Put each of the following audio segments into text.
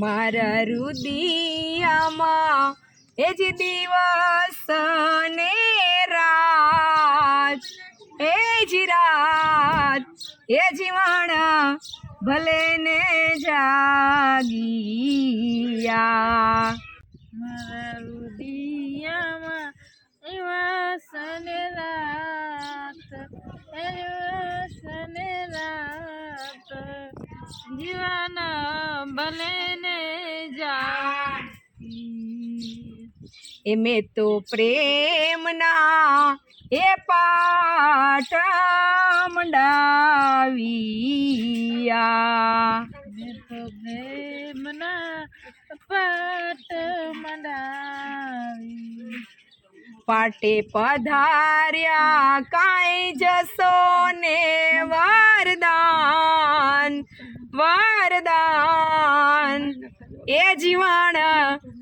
મારા રુદિયામાં એ જ દિવસ ને રાજ એ રાત એ જીવાણા ભલે ને જાગિયા. મારા રુદિયામાં એવા સને રાત એવા સને રાત. જીવાના ભલે ને જા એ મેં તો પ્રેમના એ પાઠ મંડાવ્યા. પ્રેમના પાટ પાટે પધાર્યા કાંઈ જશો ને વરદાન વરદાન. એ જીવાણ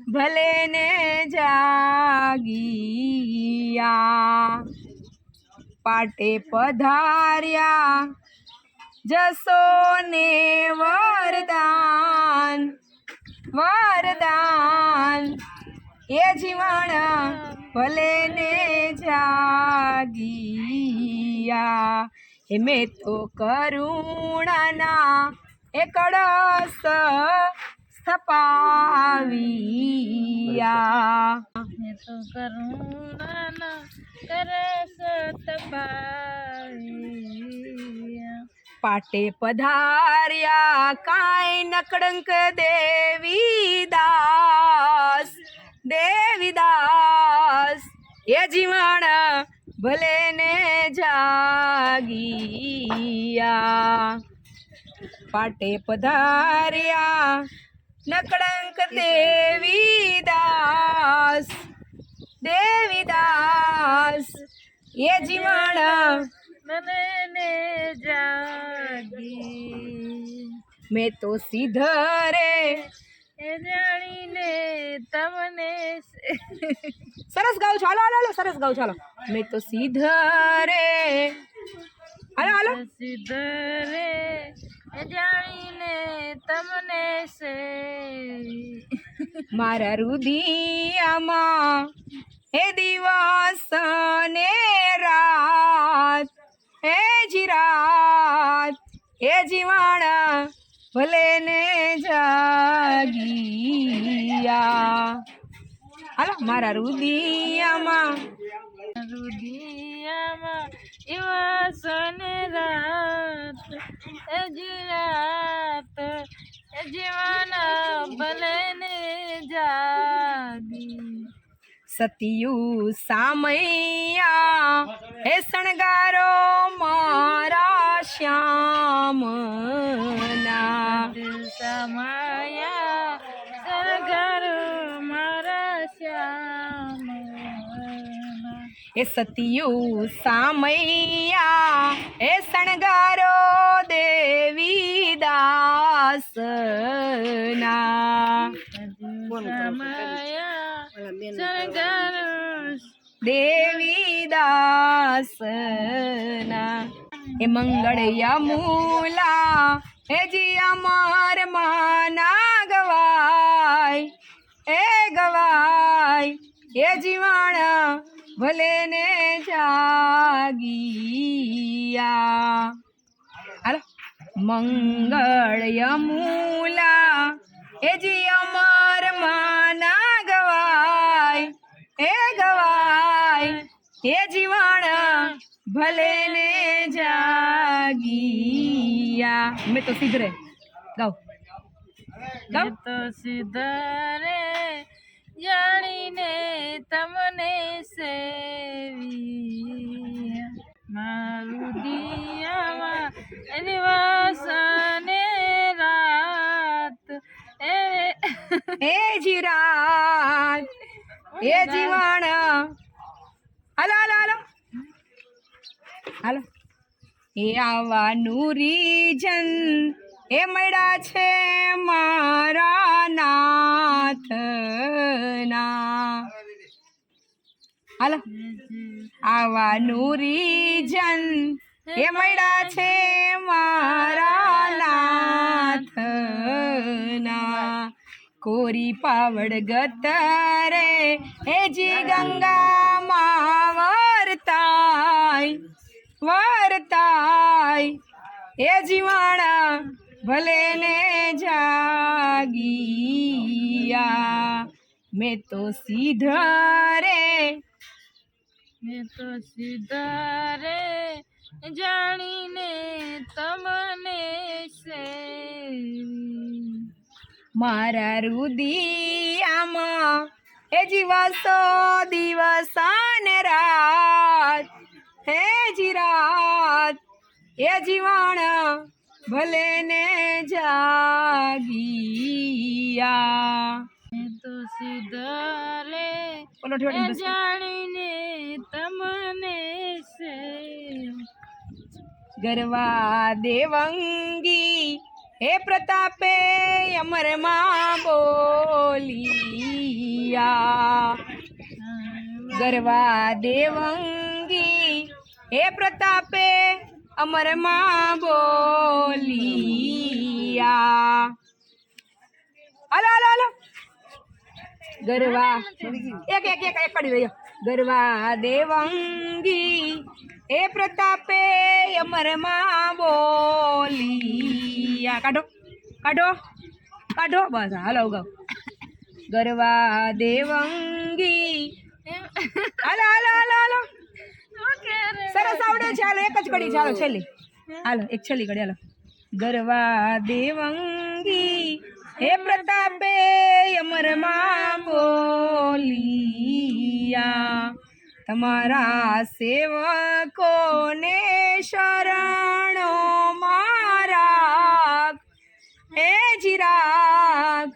ભલે ને જાગિયા. પાટે પધાર્યા. જશો ને વરદાન વરદાન. એ જીવાણા ભલે ને જાગીયા. હે મેં તો કરુણાના એ કળશ સ્થપાવીયા. મેં તો કરુણાના પાટે પધાર્યા કાંઈ નકડંક દેવીદાસ દેવીદાસ દેવી દાસ એ જીવાણા ભલે ને જાગીયા. પાટે પધાર્યા નકડંક દેવી દાસ દેવી દાસ એ જીવાણા મને ને જાગી. મેં તો સીધરે એ જાણીને તમને સરસ ગાઉ છો. હાલો હાલો સરસ ગાઉ છો. હાલો. મેં તો સીધરે. હાલો હાલો. સિદ્ધરે એ જાણીને તમને સે મારા રુદિયામાં હે દિવસ ને રાત હે જી રાત હે જીવાણા ભલે ને જાગીયા હાલો, મારા રુદિયામાં રુધિયામાં એવા સને રાત એ જીરાત એ જીવાના ભલે ને જાગી. સતિયું સામૈયા હે શણગારો મારા શ્યામના. સમાયા એ સતિયું સામૈયા એ શણગારો દેવી દાસના. દેવી દાસના. એ મંગળયા મૂલા એ જી અમાર માના ગવાય એ ગવાય એ જીવાણા ભલે ને જાગીયા. હાલો. મંગળ યમુલા એ જી અમર માના ગવાય, એ ગવાય, એ જીવાણા ભલે ને જાગીયા. મેં તો સીધરે. ગાવ મેં તો સિદ્ધરે જાણીને તમને સેવી. મારું દિયામાં નિવાસને રાત. એ જીરાત એ જીવાણા. હાલો હાલો હાલો. હાલો. એ આવાનું રીજન. એ મળ્યા છે મારા નાથના. હાલો. આવાનું રીજન એ મળ્યા છે મારા નાથના. કોરી પાવડ ગતરે હેજી ગંગામાં વર્તાય વર્તાય. એ જીવાણા ભલે ને જાગીયા મેં તો સીધરે મેં તો સીધા રે જાણીને તમને છે મારા રુદિયામાં એ જીવાસો દિવસ ને રાત હે જી રાત એ જીવાણા ભલે ને જાગિયા મેં તો સીધા રે બોલો ઠેઠ બસ. જાણીને તમને સેવી ગરવા દેવંગી હે પ્રતાપે અમરમાં બોલિયા ગરવા દેવંગી હે પ્રતાપે અમરમાં બોલિયા. હાલો હાલો હાલો. ગરવા. એક એક એક એક પડી દઈએ ગરવા દેવંગી. એ પ્રતાપે અમરમાં બોલિયા. કાઢો કાઢો કાઢો. બસ, હાલો ગાવ ગરવા દેવંગી. હાલો હાલો હાલો હાલો સરસ આવડે છે હાલો એક જ કડી ચાલો, છેલ્લી. હાલો, એક છેલ્લી કડી હાલો. ગરવા દેવંગી, હે પ્રતાપે અમરમાં બોલિયા. તમારા સેવકોને શરણો મારા. હે જીરાગ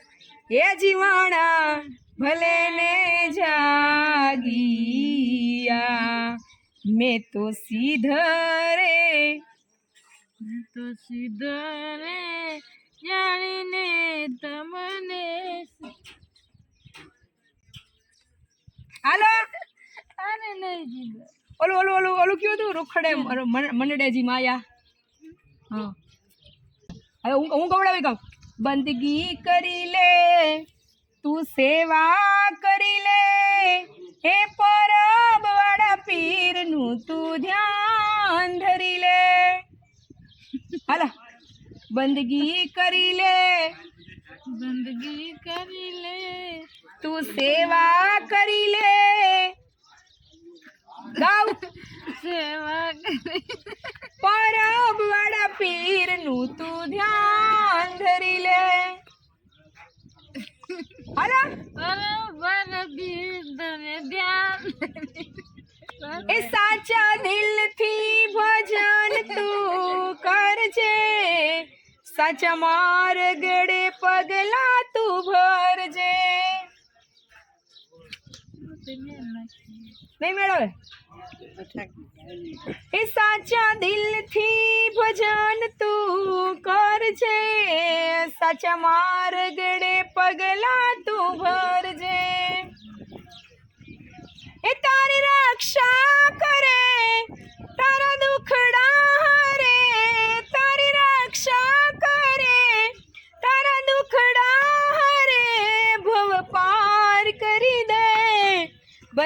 હે જીવાણા ભલે ને જાગિયા. મેં તો સીધરે મેં તો સીધા રે જાણીને તમને હાલો. અરે નહીં જીધા ઓલું ઓલું ઓલું ઓલું કયું હતું? રોખડે મંડળેજી માયા. હા. હવે હું હું કવડાવી કહું? બંદગી કરી લે તું સેવા કરી લે હે પરબ બંદગી કરી લે. બંદગી કરી લે. તું સેવા કરી લે. ગાવ સેવા પરબ વાળા પીરનું તું ધ્યાન ધરી લે. હાલા. બરોબર ધ્યાન એ સાચા દિલથી ભજન તું કરજે. સાચા માર્ગડે પગલા તું ભરજે નહીં મેળવે એ સાચા દિલથી ભજન તું કરજે સાચા માર્ગડે પગલા તું ભરજે એ તારી રક્ષા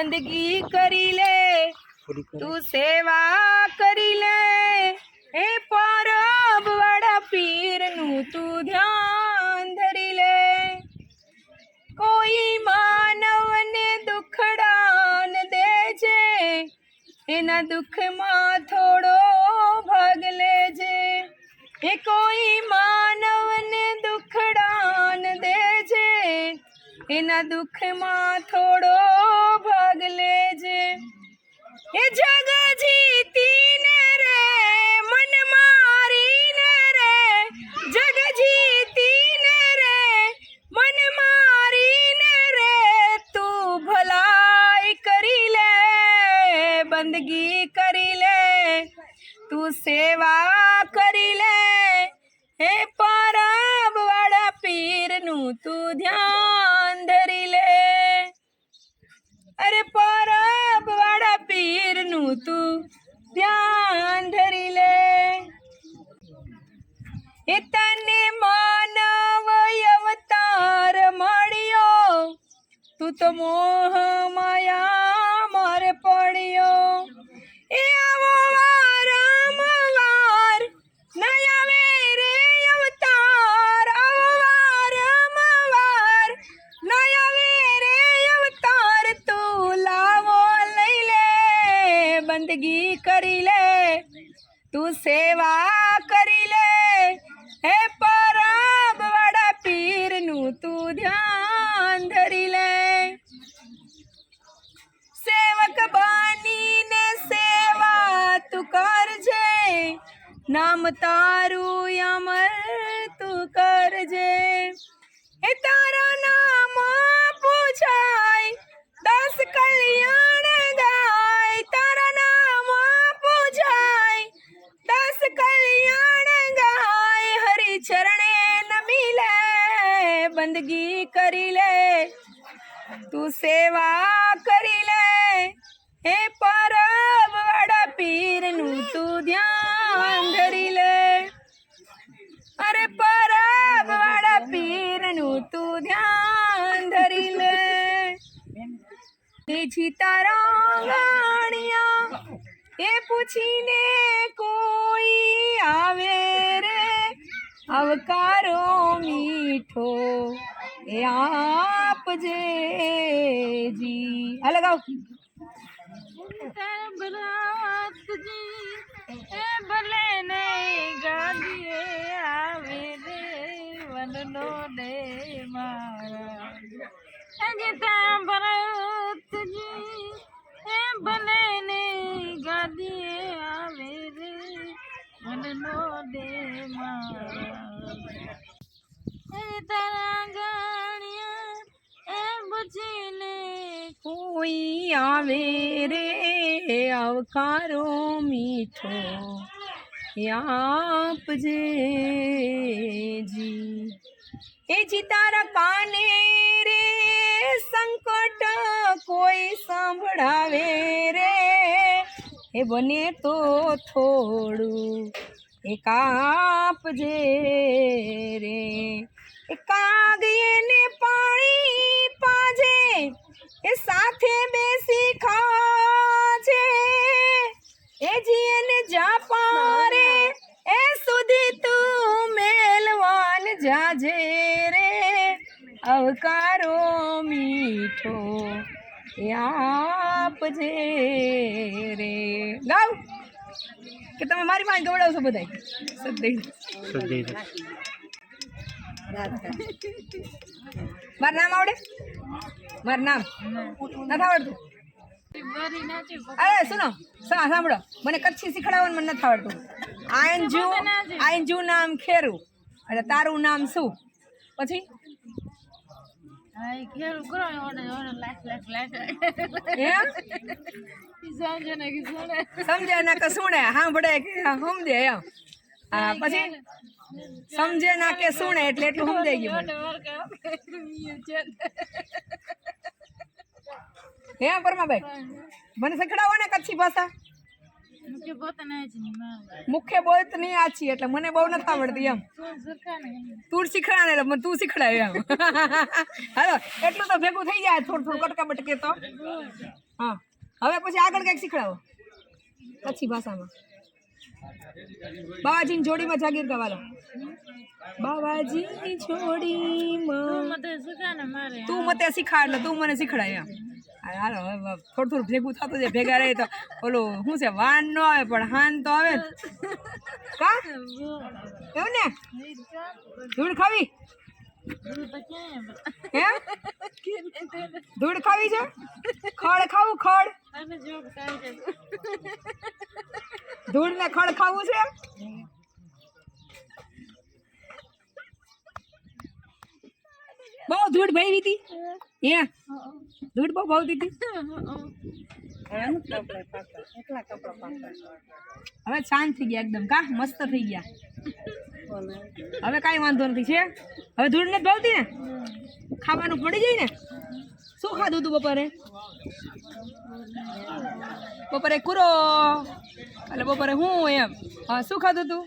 બંદગી કરી લે. તું સેવા કરી લે. એ પરબ વાળા પીરનું તું ધ્યાન ધરી લે. કોઈ માનવને દુખડાન દેજે. એના દુઃખમાં થોડો ભાગ લેજે. એ કોઈ માનવને એના દુઃખમાં થોડો ભાગ લેજે. એ જગ જીતીને રે મન મારીને રે જગ જીતીને રે મન મારીને રે, તું ભલાઈ કરી લે, બંદગી કરી લે, તું સેવા તને માનવ અવતાર મળ્યો. તું તો મોહ માયા નામ તારું અમર તું કરજે. એ તારા નામ પૂછાય, દસ કલ્યાણ ગાય. તારા નામ પૂછાય, દસ કલ્યાણ ગાય. હરિ ચરણે નમી લે બંદગી કરી લે. તું સેવા કરી લે. હે પરબ વાળા પીરનું તું ધ્યાન ધરી લે અરે પરબ વાળા પીરનું તું ધ્યાન ધરી લે તેજી તારા ગાણિયા એ પૂછીને કોઈ આવે રે? અવકારો મીઠો. એ આપજે જી આ લગાવ. ભરાતજી એ ભલે નહીં ગાડીએ આવે રે વનનો દે મારા. અજતા ભરતજી એ ભલે નહીં ગાડીએ આવે રે વનનો દે તારા ગાણિયા એ બચીને કોઈ આવે રે, આવકારો મીઠો આપજે જી. એ જી કાને રે? સંકટ કોઈ સાંભળાવે રે? એ બને તો થોડું, એ કાપજે રે. એ કાગીએ ને પાણી પાજે આપજે રે. ગાવ. કે તમે મારી પાસે ગવડાવશો બધાય. સદૈવ મારું નામ આવડે? મારું નામ? નથી આવડતું? અરે સુનો. સાંભળો. મને કચ્છી શીખડાવવાનું મને નથી આવડતું. આયનજુ આયનજુ નામ ખેરું. એટલે તારું નામ શું? પછી? ખેરું કરો લાખ લાખ લાખ. એમ? સાંજે ને કે સુણે. સમજે ના કે સુણે સાંભળે કે સમજે એમ. હા પછી સમજે ના કે સુણે એટલે એટલું સમજાઈ ગયું મને. હે પરમાભાઈ? મને શીખડાવો ને કચ્છી ભાષા. મુખ્ય બોલત નહીં આછી એટલે મને બહુ નથી આવડતી એમ. તું શીખડાને એટલે તું શીખડાય એમ. હાલો એટલું તો ભેગું થઈ જાય થોડું થોડું કટકા બટકે તો. હા હવે પછી આગળ કંઈક શીખડાવો. કચ્છી ભાષામાં. બાવાજીની જોડીમાં જાગીર ગાવાલો બાવાજીની જોડીમાં તું મતે શીખાડ એટલે તું મને શીખડાય એમ. હાલો, હવે થોડું થોડું ભેગું થતું છે ભેગા રહે તો ઓલું શું છે, વાન ન આવે, પણ હાન તો આવે. કા? એવું ને? ધૂળ ખાવી? ધૂળ ખાવી છે? ખડ ખાવું ખડ ધૂળ ને ખડ ખાવું છે બહુ ધૂળ ભાઈ હતી. હે? ધૂળ બહુ ભાવતી દીધી હવે શાંત થઈ ગયા એકદમ. કા મસ્ત થઈ ગયા. હવે કાંઈ વાંધો નથી છે? હવે ધૂળ નથી ભાવતી ને? ખાવાનું પડી જાય ને? શું ખાધું તું બપોરે? બપોરે કુરો. એટલે બપોરે હું એમ. હા શું ખાધું તું?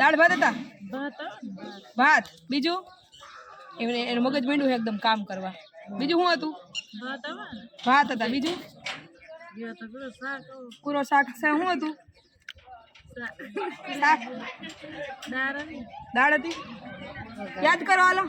દાળ ભાત હતા. ભાત. બીજું? એમને એનું મગજ માંડ્યું એકદમ કામ કરવા. બીજું શું હતું? ભાત હતા. બીજું? કુરો શાક. આવે. પૂરો શાક છે. શું હતું? શાક. દાળ હતી? યાદ કરો હાલો.